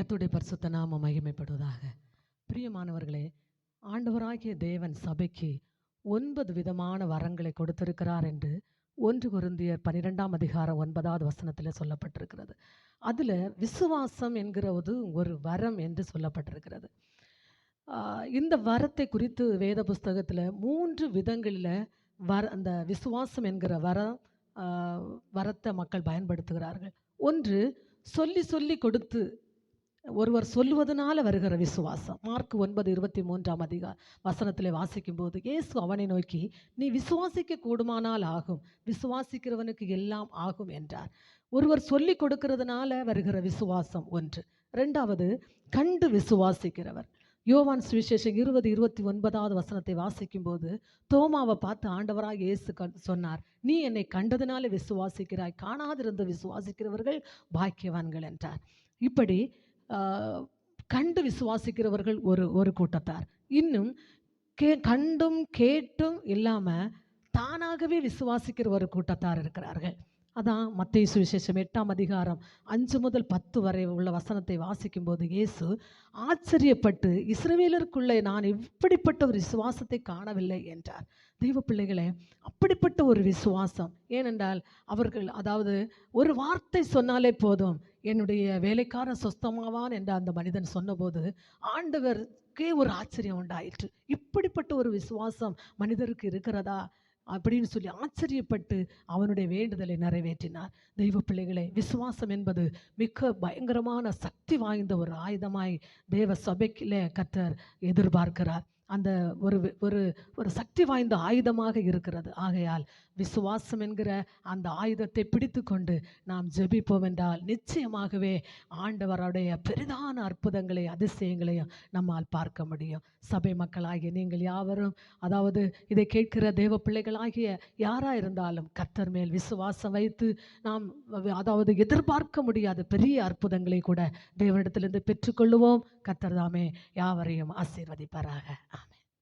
கத்துடைய பரிசுத்த நாம மகிமைப்படுவதாக. பிரியமானவர்களே ஆண்டவராகிய தேவன் சபைக்கு ஒன்பது விதமான வரங்களை கொடுத்திருக்கிறார் என்று ஒன்று குருந்தியர் பன்னிரெண்டாம் அதிகாரம் ஒன்பதாவது வசனத்தில் சொல்லப்பட்டிருக்கிறது. அதில் விசுவாசம் என்கிறது ஒரு வரம் என்று சொல்லப்பட்டிருக்கிறது. ஆஹ் இந்த வரத்தை குறித்து வேத புஸ்தகத்தில் மூன்று விதங்களில் வர அந்த விசுவாசம் என்கிற வரம் ஆஹ் வரத்தை மக்கள் பயன்படுத்துகிறார்கள். ஒன்று சொல்லி சொல்லி கொடுத்து ஒருவர் சொல்லுவதனால வருகிற விசுவாசம். மார்க் ஒன்பது இருபத்தி மூன்றாம் அதிகா வசனத்தில் வாசிக்கும்போது இயேசு அவனை நோக்கி நீ விசுவாசிக்க கூடுமானால் ஆகும். விசுவாசிக்கிறவனுக்கு எல்லாம் ஆகும் என்றார். ஒருவர் சொல்லி கொடுக்கிறதுனால வருகிற விசுவாசம் ஒன்று. ரெண்டாவது கண்டு விசுவாசிக்கிறவர். யோவான் சுவிசேஷம் இருபது இருபத்தி ஒன்பதாவது வசனத்தை வாசிக்கும்போது தோமாவை பார்த்து ஆண்டவராக இயேசு கண் சொன்னார் நீ என்னை கண்டதுனால விசுவாசிக்கிறாய். காணாதிருந்து விசுவாசிக்கிறவர்கள் பாக்கியவான்கள் என்றார். இப்படி கண்டு விசுவாசிக்கிறவர்கள் ஒரு ஒரு கூட்டத்தார். இன்னும் கே கண்டும் கேட்டும் இல்லாமல் தானாகவே விசுவாசிக்கிற ஒரு கூட்டத்தார் இருக்கிறார்கள். அதான் மத்திய சுவிசேஷம் எட்டாம் அதிகாரம் அஞ்சு முதல் பத்து வரை உள்ள வசனத்தை வாசிக்கும்போது இயேசு ஆச்சரியப்பட்டு இஸ்ரவேலருக்குள்ளே நான் இப்படிப்பட்ட ஒரு விசுவாசத்தை காணவில்லை என்றார். தெய்வ பிள்ளைகளே அப்படிப்பட்ட ஒரு விசுவாசம். ஏனென்றால் அவர்கள் அதாவது ஒரு வார்த்தை சொன்னாலே போதும். என்னுடைய வேலைக்காரன் சொஸ்தமாவான் என்று அந்த மனிதன் சொன்னபோது ஆண்டவருக்கே ஒரு ஆச்சரியம் உண்டாயிற்று. இப்படிப்பட்ட ஒரு விசுவாசம் மனிதருக்கு இருக்கிறதா அப்படின்னு சொல்லி ஆச்சரியப்பட்டு அவனுடைய வேண்டுதலை நிறைவேற்றினார். தெய்வ பிள்ளைகளை விசுவாசம் என்பது மிக பயங்கரமான சக்தி வாய்ந்த ஒரு ஆயுதமாய் தேவ சபைக்கில கர்த்தர் எதிர்பார்க்கிறார். அந்த ஒரு ஒரு ஒரு சக்தி வாய்ந்த ஆயுதமாக இருக்கிறது. ஆகையால் விசுவாசம் என்கிற அந்த ஆயுதத்தை பிடித்து கொண்டு நாம் ஜெபிப்போம் என்றால் நிச்சயமாகவே ஆண்டவருடைய பெரிதான அற்புதங்களை அதிசயங்களையும் நம்மால் பார்க்க முடியும். சபை மக்களாகிய நீங்கள் யாவரும் அதாவது இதை கேட்கிற தேவ பிள்ளைகளாகிய யாராக இருந்தாலும் கத்தர் மேல் விசுவாசம் வைத்து நாம் அதாவது எதிர்பார்க்க முடியாத பெரிய அற்புதங்களை கூட தேவனிடத்திலிருந்து பெற்றுக்கொள்ளுவோம். கத்தர் தாமே யாவரையும் ஆசீர்வதிப்பாராக.